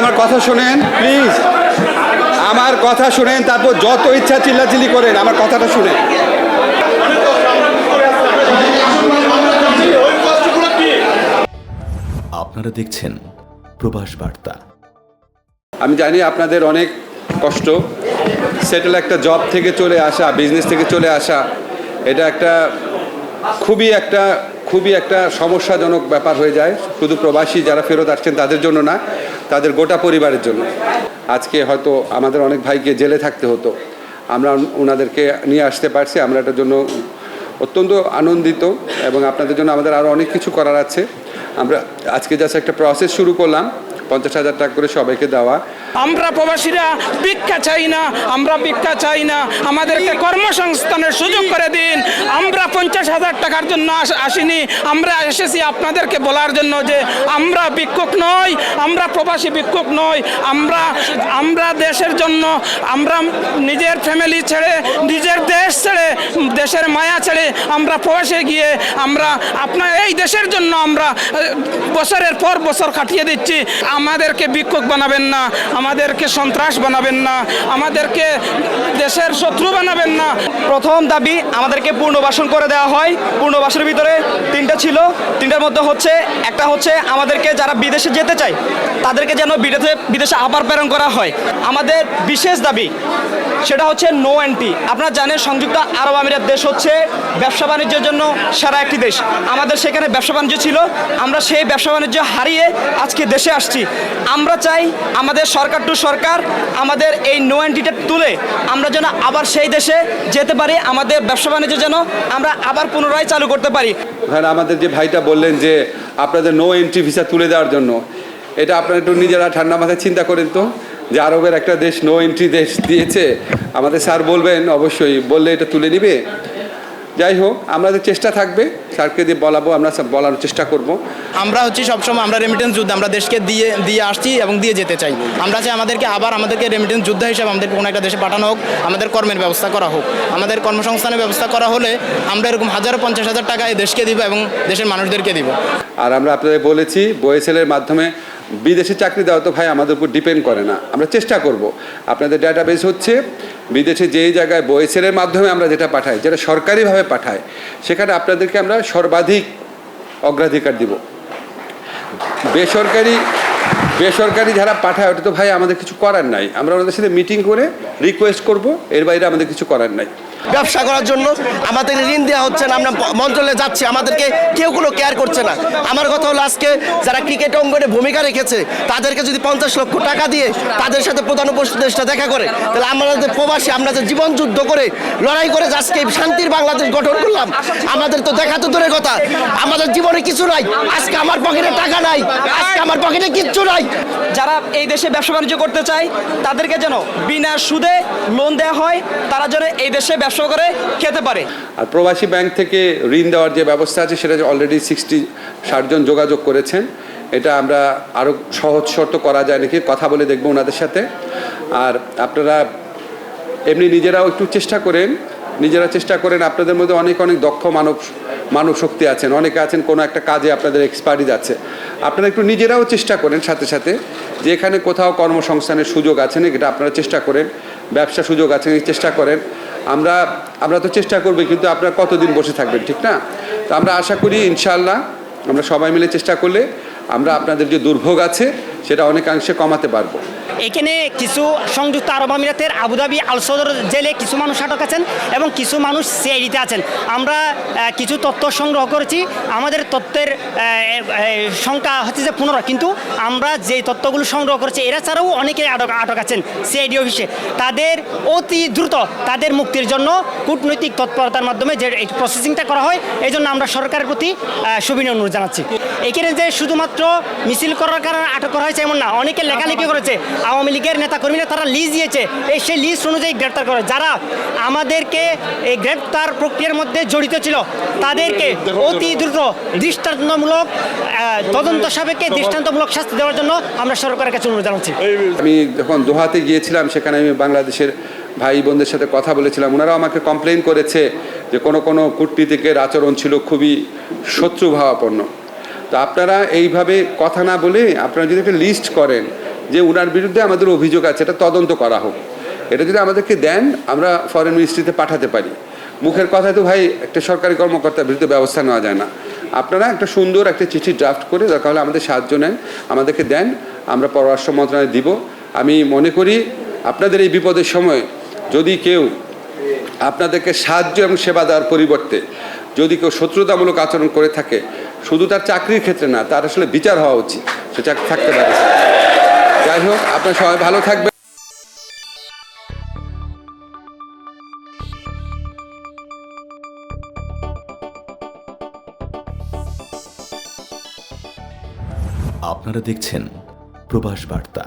আমার কথা শোনেন প্লিজ আমার কথা শুনেন তারপর যত ইচ্ছা চিল্লাচিল্লি করেন আমার কথাটা শুনেন। আপনারা দেখছেন প্রবাস বার্তা। আমি জানি আপনাদের অনেক কষ্ট। সেটেল একটা জব থেকে চলে আসা বিজনেস থেকে চলে আসা এটা একটা খুবই একটা খুবই একটা সমস্যাজনক ব্যাপার হয়ে যায়। শুধু প্রবাসী যারা ফেরত আসছেন তাদের জন্য না তাদের গোটা পরিবারের জন্য। আজকে হয়তো আমাদের অনেক ভাইকে জেলে থাকতে হতো। আমরা ওনাদেরকে নিয়ে আসতে পারছি, আমরা এটার জন্য অত্যন্ত আনন্দিত এবং আপনাদের জন্য আমাদের আরও অনেক কিছু করার আছে। আমরা আজকে জাস্ট একটা প্রসেস শুরু করলাম। পঞ্চাশ হাজার টাকা করে সবাইকে দেওয়া। আমরা প্রবাসীরা ভিক্ষা চাই না, আমরা ভিক্ষা চাই না। আমাদেরকে কর্মসংস্থানের সুযোগ করে দিন। আমরা পঞ্চাশ হাজার টাকার জন্য আস- আসিনি। আমরা এসেছি আপনাদেরকে বলার জন্য যে আমরা ভিক্ষুক নই, আমরা প্রবাসী ভিক্ষুক নই। আমরা আমরা দেশের জন্য, আমরা নিজের ফ্যামিলি ছেড়ে, নিজের দেশ ছেড়ে, দেশের মায়া ছেড়ে আমরা প্রবাসে গিয়ে আমরা আপনার, এই দেশের জন্য আমরা বছরের পর বছর কাটিয়ে দিচ্ছি। আমাদেরকে ভিক্ষুক বানাবেন না। আমাদেরকে সন্ত্রাস বানাবেন না, আমাদেরকে দেশের শত্রু বানাবেন না। প্রথম দাবি আমাদেরকে পূর্ণবাসন করে দেওয়া হয়। পূর্ণবাসনের ভিতরে তিনটা ছিল। তিনটার মধ্যে হচ্ছে, একটা হচ্ছে আমাদেরকে যারা বিদেশে যেতে চায়, তাদেরকে যেন বিদেশে বিদেশে আবার প্রেরণ করা হয়। আমাদের বিশেষ দাবি সেটা হচ্ছে নো অ্যান্টি আপনারা জানেন, সংযুক্ত আরব আমিরাত দেশ হচ্ছে ব্যবসা বাণিজ্যের জন্য সেরা একটি দেশ। আমাদের সেখানে ব্যবসা বাণিজ্য ছিল। আমরা সেই ব্যবসা বাণিজ্য হারিয়ে আজকে দেশে আসছি। আমরা চাই আমাদের সরকার টু সরকার, আমাদের এই নো এন্ট্রিটা তুলে আমরা যেন আবার সেই দেশে যেতে পারি, আমাদের ব্যবসা বাণিজ্য যেন আমরা আবার পুনরায় চালু করতে পারি। ওখানে আমাদের যে ভাইটা বললেন যে আপনাদের নো এন্ট্রি ভিসা তুলে দেওয়ার জন্য, এটা আপনারা একটু নিজেরা ঠান্ডা মাথায় চিন্তা করেন তো, যে আরবের একটা দেশ নো এন্ট্রি দেশ দিয়েছে, আমাদের স্যার বলবেন, অবশ্যই বললে এটা তুলে নিবে। যাই হোক আমাদের চেষ্টা থাকবে স্যারকে দিয়ে বলাবো আমরা সব বলার চেষ্টা করব। আমরা হচ্ছে সবসময় আমরা রেমিটেন্স যুদ্ধ আমরা দেশকে দিয়ে দিয়ে আসছি এবং দিয়ে যেতে চাই। আমরা চাই আমাদেরকে আবার আমাদেরকে রেমিটেন্স যুদ্ধ হিসাবে আমাদের কোনো একটা দেশে পাঠানো হোক আমাদের কর্মের ব্যবস্থা করা হোক। আমাদের কর্মসংস্থানের ব্যবস্থা করা হলে আমরা এরকম হাজার পঞ্চাশ হাজার টাকা এই দেশকে দিব এবং দেশের মানুষদেরকে দিব। আর আমরা আপনাদের বলেছি বয়েসেলের মাধ্যমে বিদেশে চাকরি দেওয়া তো ভাই আমাদের উপর ডিপেন্ড করে না। আমরা চেষ্টা করব। আপনাদের ডাটাবেস হচ্ছে বিদেশে যেই জায়গায় বয়েসের মাধ্যমে আমরা যেটা পাঠাই, যেটা সরকারিভাবে পাঠাই, সেখানে আপনাদেরকে আমরা সর্বাধিক অগ্রাধিকার দিব। বেসরকারি বেসরকারি যারা পাঠায়, ওটা তো ভাই আমাদের কিছু করার নাই। আমরা ওনাদের সাথে মিটিং করে রিকোয়েস্ট করব, এর বাইরে আমাদের কিছু করার নাই। ব্যবসা করার জন্য। আমাদের ঋণ দেওয়া হচ্ছে না, আমরা মন্ত্রণালয়ে যাচ্ছি, আমাদেরকে কেউ কোনো কেয়ার করছে না। আমার কথা হলো আজকে যারা ক্রিকেট অঙ্গনে ভূমিকা রেখেছে, তাদেরকে যদি পঞ্চাশ লক্ষ টাকা দিয়ে তাদের সাথে প্রধান উপদেষ্টা দেখা করে, তাহলে আমরা যে প্রবাসী, আমরা যে জীবন যুদ্ধ করে, লড়াই করে আজকে শান্তির বাংলাদেশ গঠন করলাম, আমাদের তো দেখা তো দূরের কথা। আমাদের জীবনে কিছু নাই, আজকে আমার পকেটে টাকা নাই, আজকে আমার পকেটে কিচ্ছু নাই। যারা এই দেশে ব্যবসা বাণিজ্য করতে চায়, তাদেরকে যেন বিনা সুদে লোন দেওয়া হয়, তারা যেন এই দেশে ব্যবসা করে খেতে পারে। আর প্রবাসী ব্যাংক থেকে ঋণ দেওয়ার যে ব্যবস্থা আছে, সেটা অলরেডি সিক্সটি ষাটজন যোগাযোগ করেছেন, এটা আমরা আরও সহজ শর্ত করা যায় নাকি? কথা বলে দেখব ওনাদের সাথে। আর আপনারা এমনি নিজেরাও একটু চেষ্টা করেন, নিজেরা চেষ্টা করেন, আপনাদের মধ্যে অনেক অনেক দক্ষ মানব মানব শক্তি আছেন। অনেকে আছেন, কোনো একটা কাজে আপনাদের এক্সপার্টিজ আছে আপনারা একটু নিজেরাও চেষ্টা করেন সাথে সাথে। যে এখানে কোথাও কর্মসংস্থানের সুযোগ আছে নাকি, এটা আপনারা চেষ্টা করেন, ব্যবসা সুযোগ আছে চেষ্টা করেন। আমরা আমরা তো চেষ্টা করব, কিন্তু আপনারা কতদিন বসে থাকবেন, ঠিক না? তো আমরা আশা করি ইনশাল্লাহ আমরা সবাই মিলে চেষ্টা করলে আমরা আপনাদের যে দুর্ভোগ আছে, সেটা অনেকাংশে কমাতে পারব। এখানে কিছু সংযুক্ত আরব আমিরাতের আবুধাবি আল সদর জেলে কিছু মানুষ আটক আছেন এবং কিছু মানুষ সিআইডিতে আছেন। আমরা কিছু তথ্য সংগ্রহ করেছি। আমাদের তথ্যের সংখ্যা হচ্ছে যে পনেরো। কিন্তু আমরা যে তথ্যগুলো সংগ্রহ করেছি, এরা ছাড়াও অনেকে আটক আটক আছেন সিআইডি অফিসে। তাদের অতি দ্রুত তাদের মুক্তির জন্য কূটনৈতিক তৎপরতার মাধ্যমে যে প্রসেসিংটা করা হয় এই জন্য আমরা সরকারের প্রতি সুবিনয় অনুরোধ জানাচ্ছি। এখানে যে শুধুমাত্র মিছিল করার কারণে আটক করা হয়েছে এমন না, অনেকে লেখালেখি করেছে। আওয়ামী লীগের নেতাকর্মীরা তারা লিজ দিয়েছে। এই সেই লিস্ট অনুযায়ী গ্রেপ্তার করে। যারা আমাদেরকে এই গ্রেপ্তার প্রক্রিয়ার মধ্যে জড়িত ছিল, তাদেরকে অতি দ্রুত দৃষ্টান্তমূলক তদন্ত সাপেক্ষে দৃষ্টান্তমূলক শাস্তি দেওয়ার জন্য আমরা সরকারের কাছে অনুরোধ জানাচ্ছি। আমি যখন দোহাতে গিয়েছিলাম, সেখানে আমি বাংলাদেশের ভাই বোনদের সাথে কথা বলেছিলাম। ওনারাও আমাকে কমপ্লেন করেছে যে কোনো কোনো কূটনীতিকের আচরণ ছিল খুবই শত্রুভাবাপন্ন। তো আপনারা এইভাবে কথা না বলে আপনারা যদি একটা লিস্ট করেন যে ওনার বিরুদ্ধে আমাদের অভিযোগ আছে, এটা তদন্ত করা হোক। এটা যদি আমাদেরকে দেন, আমরা ফরেন মিনিস্ট্রিতে পাঠাতে পারি। মুখের কথায় তো ভাই, একটা সরকারি কর্মকর্তার বিরুদ্ধে ব্যবস্থা নেওয়া যায় না। আপনারা একটা সুন্দর একটা চিঠি ড্রাফট করে দরকার হলে আমাদের সাহায্য নেন, আমাদেরকে দেন, আমরা পররাষ্ট্র মন্ত্রণালয়ে দিব। আমি মনে করি, আপনাদের এই বিপদের সময় যদি কেউ আপনাদেরকে সাহায্য এবং সেবা দেওয়ার পরিবর্তে যদি কেউ শত্রুতামূলক আচরণ করে থাকে, শুধু তার চাকরির ক্ষেত্রে না, তার আসলে বিচার হওয়া উচিত। সে চাকরি থাকতে পারে। যাই হোক আপনার সবাই ভালো থাকবেন। আপনারা দেখছেন প্রবাস বার্তা।